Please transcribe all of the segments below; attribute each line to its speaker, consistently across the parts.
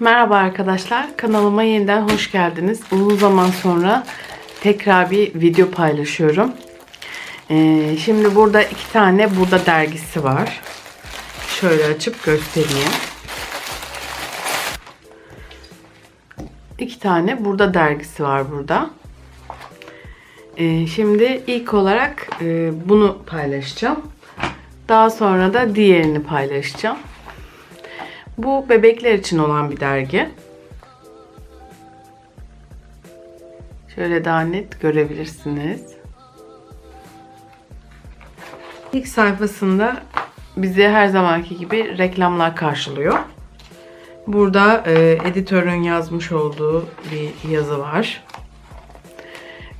Speaker 1: Merhaba arkadaşlar. Kanalıma yeniden hoş geldiniz. Uzun zaman sonra tekrar bir video paylaşıyorum. Ee, şimdi burada iki tane Buda dergisi var. Şöyle açıp göstereyim. İki tane Burada dergisi var burada. Ee, şimdi ilk olarak e, bunu paylaşacağım. Daha sonra da diğerini paylaşacağım. Bu bebekler için olan bir dergi. Şöyle daha net görebilirsiniz. İlk sayfasında bizi her zamanki gibi reklamlar karşılıyor. Burada e, editörün yazmış olduğu bir yazı var.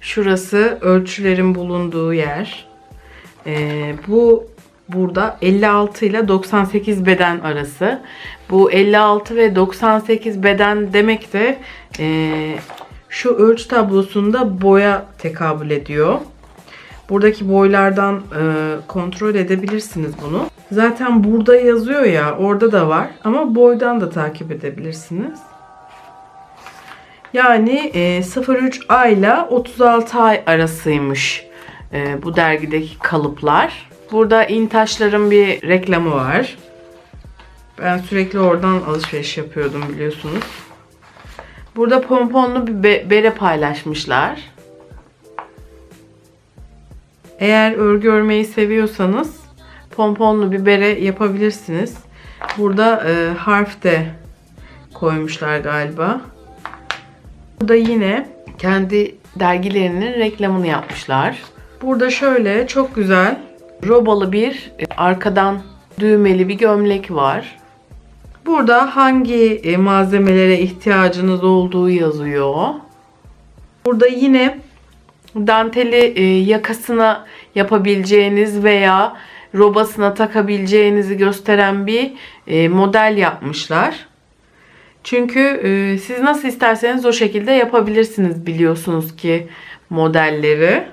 Speaker 1: Şurası ölçülerin bulunduğu yer. E, bu burada 56 ile 98 beden arası. Bu 56 ve 98 beden demek de e, şu ölçü tablosunda boya tekabül ediyor. Buradaki boylardan e, kontrol edebilirsiniz bunu. Zaten burada yazıyor ya orada da var ama boydan da takip edebilirsiniz. Yani e, 0-3 ay ile 36 ay arasıymış e, bu dergideki kalıplar. Burada İntaşların bir reklamı var. Ben sürekli oradan alışveriş yapıyordum biliyorsunuz. Burada pomponlu bir be- bere paylaşmışlar. Eğer örgü örmeyi seviyorsanız pomponlu bir bere yapabilirsiniz. Burada e, harf de koymuşlar galiba. Burada yine kendi dergilerinin reklamını yapmışlar. Burada şöyle çok güzel robalı bir e, arkadan düğmeli bir gömlek var. Burada hangi e, malzemelere ihtiyacınız olduğu yazıyor. Burada yine danteli e, yakasına yapabileceğiniz veya robasına takabileceğinizi gösteren bir model yapmışlar. Çünkü siz nasıl isterseniz o şekilde yapabilirsiniz biliyorsunuz ki modelleri.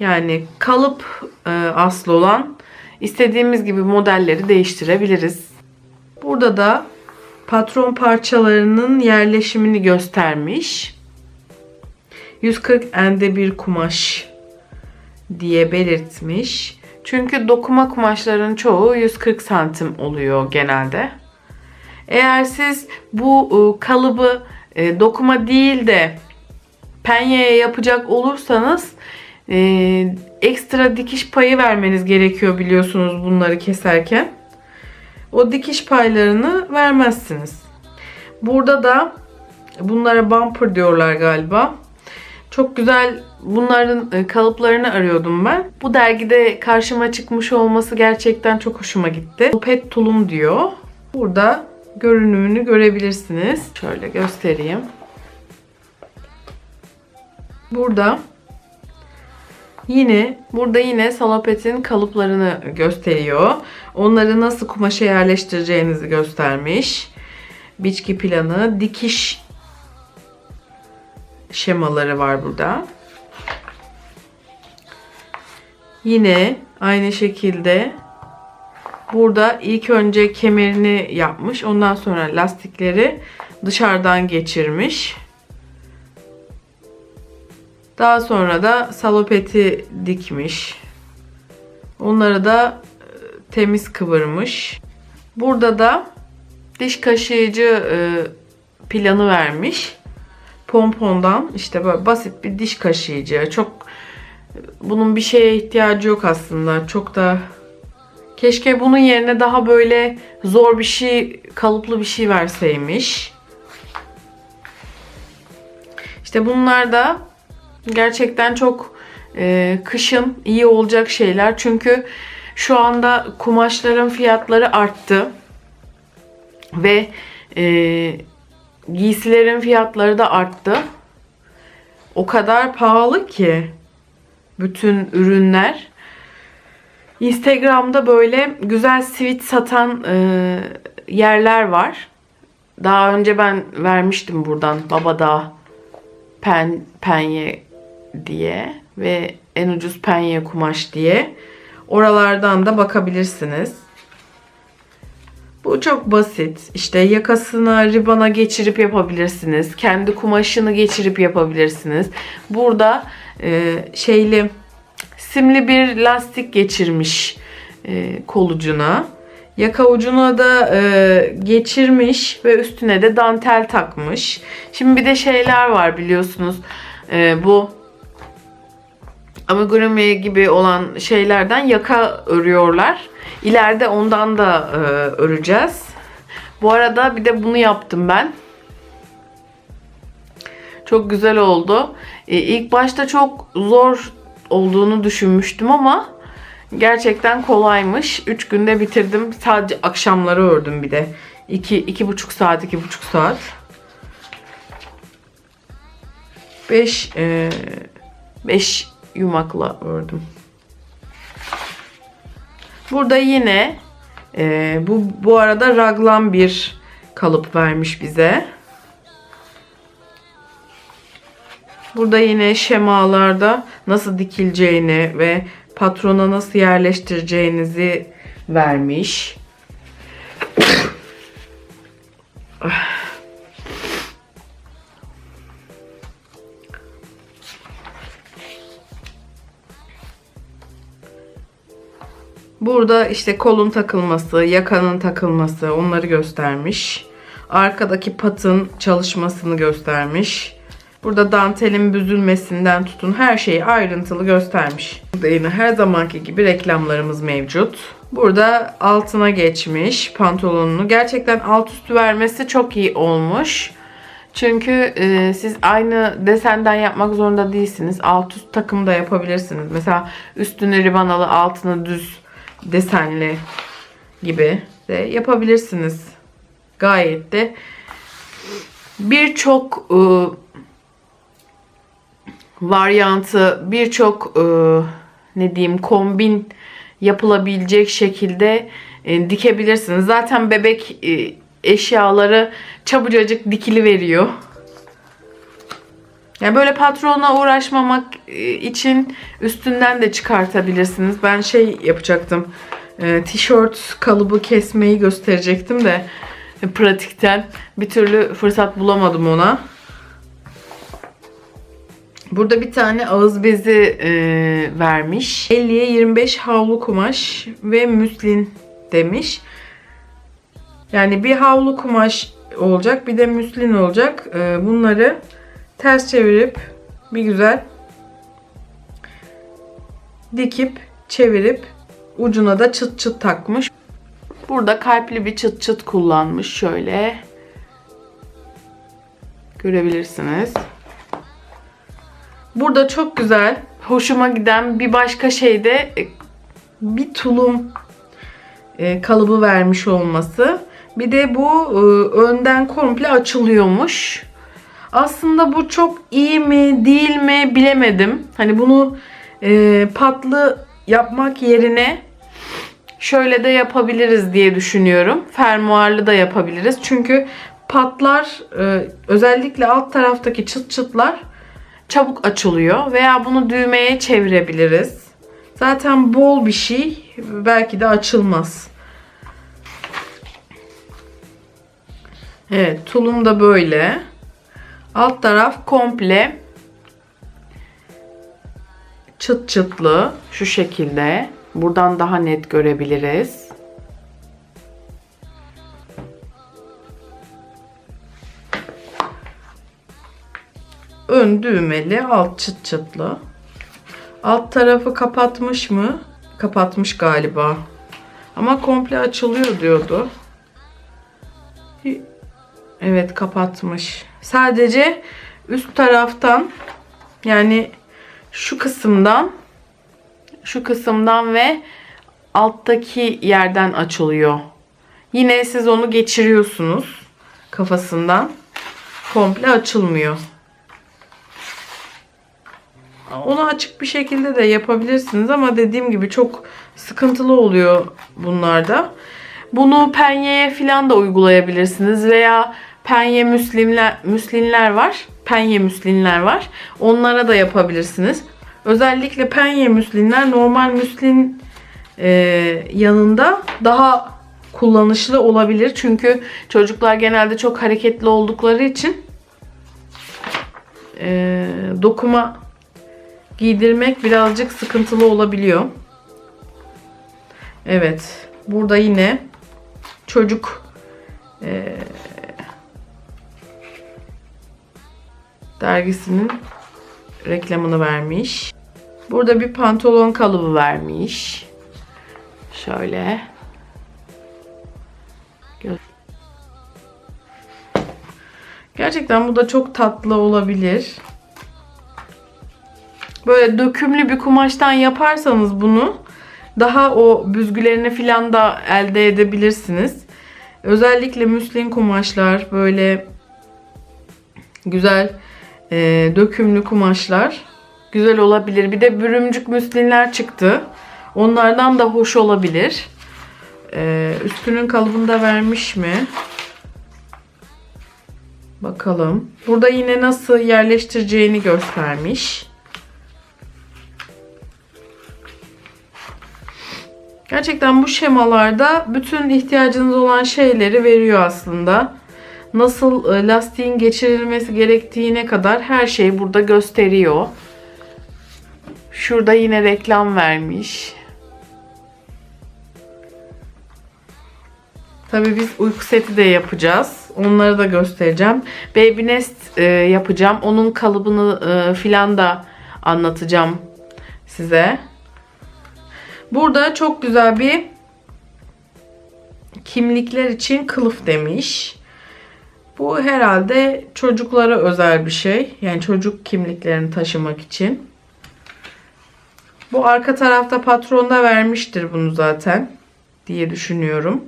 Speaker 1: Yani kalıp e, aslı olan istediğimiz gibi modelleri değiştirebiliriz. Burada da patron parçalarının yerleşimini göstermiş. 140 ende bir kumaş diye belirtmiş. Çünkü dokuma kumaşların çoğu 140 santim oluyor genelde. Eğer siz bu e, kalıbı e, dokuma değil de penyeye yapacak olursanız e, ekstra dikiş payı vermeniz gerekiyor biliyorsunuz bunları keserken. O dikiş paylarını vermezsiniz. Burada da bunlara bumper diyorlar galiba. Çok güzel bunların e, kalıplarını arıyordum ben. Bu dergide karşıma çıkmış olması gerçekten çok hoşuma gitti. Pet tulum diyor. Burada görünümünü görebilirsiniz. Şöyle göstereyim. Burada Yine burada yine salapetin kalıplarını gösteriyor. Onları nasıl kumaşa yerleştireceğinizi göstermiş. Biçki planı, dikiş şemaları var burada. Yine aynı şekilde burada ilk önce kemerini yapmış. Ondan sonra lastikleri dışarıdan geçirmiş. Daha sonra da salopeti dikmiş. Onları da e, temiz kıvırmış. Burada da diş kaşıyıcı e, planı vermiş. Pompondan işte böyle basit bir diş kaşıyıcı. Çok bunun bir şeye ihtiyacı yok aslında. Çok da keşke bunun yerine daha böyle zor bir şey, kalıplı bir şey verseymiş. İşte bunlar da Gerçekten çok e, kışın iyi olacak şeyler. Çünkü şu anda kumaşların fiyatları arttı. Ve e, giysilerin fiyatları da arttı. O kadar pahalı ki bütün ürünler. Instagram'da böyle güzel sweat satan e, yerler var. Daha önce ben vermiştim buradan Babadağ pen, penye diye ve en ucuz penye kumaş diye oralardan da bakabilirsiniz. Bu çok basit. İşte yakasına ribana geçirip yapabilirsiniz. Kendi kumaşını geçirip yapabilirsiniz. Burada e, şeyli simli bir lastik geçirmiş e, kolucuna. Yaka ucuna da e, geçirmiş ve üstüne de dantel takmış. Şimdi bir de şeyler var biliyorsunuz. E, bu amigurumi gibi olan şeylerden yaka örüyorlar. İleride ondan da e, öreceğiz. Bu arada bir de bunu yaptım ben. Çok güzel oldu. E, ilk başta çok zor olduğunu düşünmüştüm ama gerçekten kolaymış. 3 günde bitirdim. Sadece akşamları ördüm bir de. 2 iki, buçuk saat, iki buçuk saat. 5 5 yumakla ördüm. Burada yine e, bu bu arada raglan bir kalıp vermiş bize. Burada yine şemalarda nasıl dikileceğini ve patrona nasıl yerleştireceğinizi vermiş. Burada işte kolun takılması, yakanın takılması onları göstermiş. Arkadaki patın çalışmasını göstermiş. Burada dantelin büzülmesinden tutun her şeyi ayrıntılı göstermiş. Burada yine her zamanki gibi reklamlarımız mevcut. Burada altına geçmiş pantolonunu. Gerçekten alt üstü vermesi çok iyi olmuş. Çünkü e, siz aynı desenden yapmak zorunda değilsiniz. Alt üst takım da yapabilirsiniz. Mesela üstünü ribanalı, altını düz desenli gibi de yapabilirsiniz. Gayet de birçok e, varyantı, birçok e, ne diyeyim kombin yapılabilecek şekilde e, dikebilirsiniz. Zaten bebek e, eşyaları çabucacık dikili veriyor. Yani böyle patrona uğraşmamak e, için üstünden de çıkartabilirsiniz. Ben şey yapacaktım. E, tişört kalıbı kesmeyi gösterecektim de e, pratikten bir türlü fırsat bulamadım ona. Burada bir tane ağız bezi e, vermiş. 50'ye 25 havlu kumaş ve müslin demiş. Yani bir havlu kumaş olacak bir de müslin olacak. E, bunları ters çevirip bir güzel dikip çevirip ucuna da çıt çıt takmış. Burada kalpli bir çıt çıt kullanmış şöyle. Görebilirsiniz. Burada çok güzel, hoşuma giden bir başka şey de e, bir tulum e, kalıbı vermiş olması. Bir de bu e, önden komple açılıyormuş. Aslında bu çok iyi mi değil mi bilemedim. Hani bunu patlı yapmak yerine şöyle de yapabiliriz diye düşünüyorum. Fermuarlı da yapabiliriz. Çünkü patlar özellikle alt taraftaki çıt çıtlar çabuk açılıyor. Veya bunu düğmeye çevirebiliriz. Zaten bol bir şey. Belki de açılmaz. Evet tulum da böyle. Alt taraf komple çıt çıtlı şu şekilde. Buradan daha net görebiliriz. ön düğmeli, alt çıt çıtlı. Alt tarafı kapatmış mı? Kapatmış galiba. Ama komple açılıyor diyordu. Evet kapatmış. Sadece üst taraftan yani şu kısımdan şu kısımdan ve alttaki yerden açılıyor. Yine siz onu geçiriyorsunuz kafasından. Komple açılmıyor. Onu açık bir şekilde de yapabilirsiniz ama dediğim gibi çok sıkıntılı oluyor bunlarda. Bunu penyeye falan da uygulayabilirsiniz veya penye müslimler, müslinler var. Penye müslinler var. Onlara da yapabilirsiniz. Özellikle penye müslinler normal müslin e, yanında daha kullanışlı olabilir. Çünkü çocuklar genelde çok hareketli oldukları için e, dokuma giydirmek birazcık sıkıntılı olabiliyor. Evet. Burada yine çocuk e, dergisinin reklamını vermiş. Burada bir pantolon kalıbı vermiş. Şöyle. Gerçekten bu da çok tatlı olabilir. Böyle dökümlü bir kumaştan yaparsanız bunu daha o büzgülerini filan da elde edebilirsiniz. Özellikle müslin kumaşlar böyle güzel e, dökümlü kumaşlar güzel olabilir. Bir de bürümcük müslinler çıktı. Onlardan da hoş olabilir. E, üstünün kalıbını da vermiş mi? Bakalım. Burada yine nasıl yerleştireceğini göstermiş. Gerçekten bu şemalarda bütün ihtiyacınız olan şeyleri veriyor aslında. Nasıl e, lastiğin geçirilmesi gerektiğine kadar her şeyi burada gösteriyor. Şurada yine reklam vermiş. Tabii biz uyku seti de yapacağız. Onları da göstereceğim. Baby Nest e, yapacağım. Onun kalıbını e, filan da anlatacağım size. Burada çok güzel bir kimlikler için kılıf demiş. Bu herhalde çocuklara özel bir şey. Yani çocuk kimliklerini taşımak için. Bu arka tarafta patronda vermiştir bunu zaten diye düşünüyorum.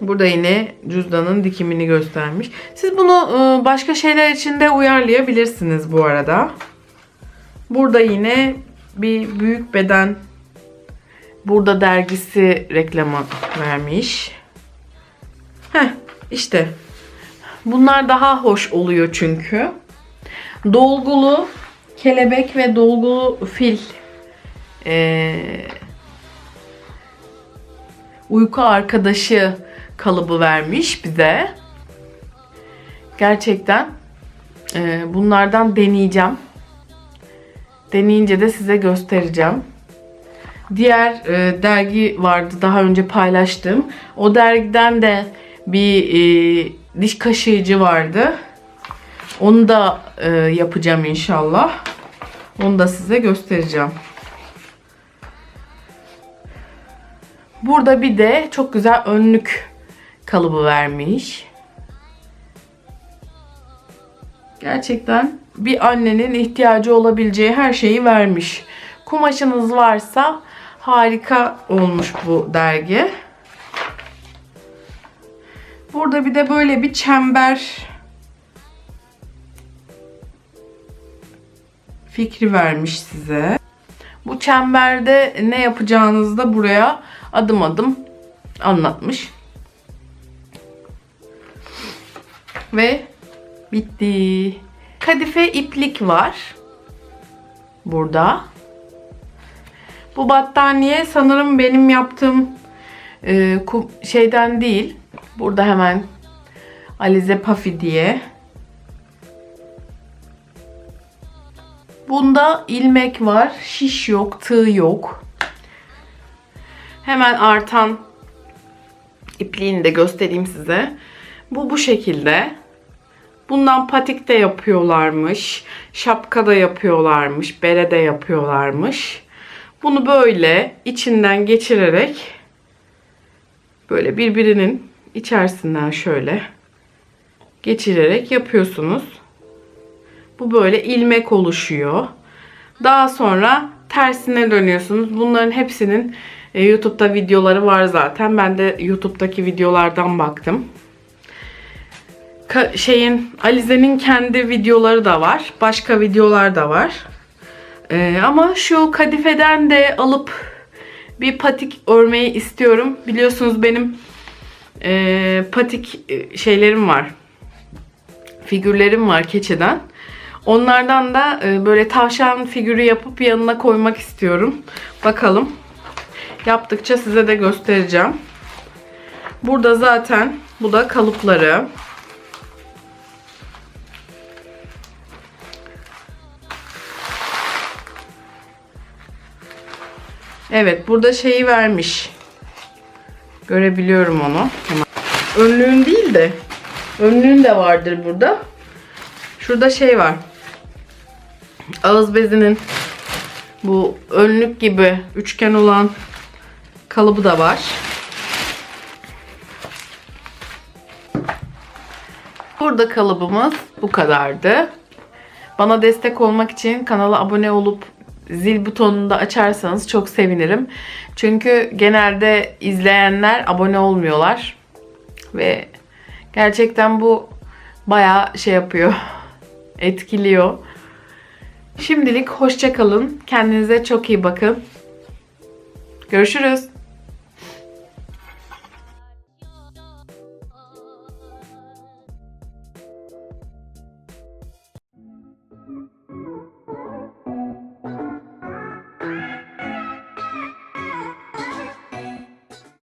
Speaker 1: Burada yine cüzdanın dikimini göstermiş. Siz bunu e, başka şeyler için de uyarlayabilirsiniz bu arada. Burada yine bir büyük beden burada dergisi reklamı vermiş. Heh işte bunlar daha hoş oluyor çünkü. Dolgulu kelebek ve dolgulu fil ee, uyku arkadaşı kalıbı vermiş bize. Gerçekten e, bunlardan deneyeceğim. Deneyince de size göstereceğim. Diğer e, dergi vardı daha önce paylaştım. O dergiden de bir e, diş kaşıyıcı vardı. Onu da e, yapacağım inşallah. Onu da size göstereceğim. Burada bir de çok güzel önlük kalıbı vermiş. Gerçekten bir annenin ihtiyacı olabileceği her şeyi vermiş. Kumaşınız varsa harika olmuş bu dergi. Burada bir de böyle bir çember fikri vermiş size. Bu çemberde ne yapacağınızı da buraya adım adım anlatmış. Ve bitti. Kadife iplik var. Burada. Bu battaniye sanırım benim yaptığım e, şeyden değil. Burada hemen Alize Puffy diye. Bunda ilmek var. Şiş yok, tığ yok. Hemen artan ipliğini de göstereyim size. Bu bu şekilde. Bundan patik de yapıyorlarmış. Şapka da yapıyorlarmış. Bere de yapıyorlarmış. Bunu böyle içinden geçirerek böyle birbirinin içerisinden şöyle geçirerek yapıyorsunuz. Bu böyle ilmek oluşuyor. Daha sonra tersine dönüyorsunuz. Bunların hepsinin e, YouTube'da videoları var zaten. Ben de YouTube'daki videolardan baktım. Şeyin Alize'nin kendi videoları da var. Başka videolar da var. Ee, ama şu kadifeden de alıp bir patik örmeyi istiyorum. Biliyorsunuz benim e, patik e, şeylerim var. Figürlerim var keçeden. Onlardan da e, böyle tavşan figürü yapıp yanına koymak istiyorum. Bakalım. Yaptıkça size de göstereceğim. Burada zaten bu da kalıpları. Evet burada şeyi vermiş. Görebiliyorum onu. Hemen. Önlüğün değil de önlüğün de vardır burada. Şurada şey var. Ağız bezinin bu önlük gibi üçgen olan kalıbı da var. Burada kalıbımız bu kadardı. Bana destek olmak için kanala abone olup zil butonunu da açarsanız çok sevinirim. Çünkü genelde izleyenler abone olmuyorlar. Ve gerçekten bu bayağı şey yapıyor. Etkiliyor. Şimdilik hoşça kalın. Kendinize çok iyi bakın. Görüşürüz.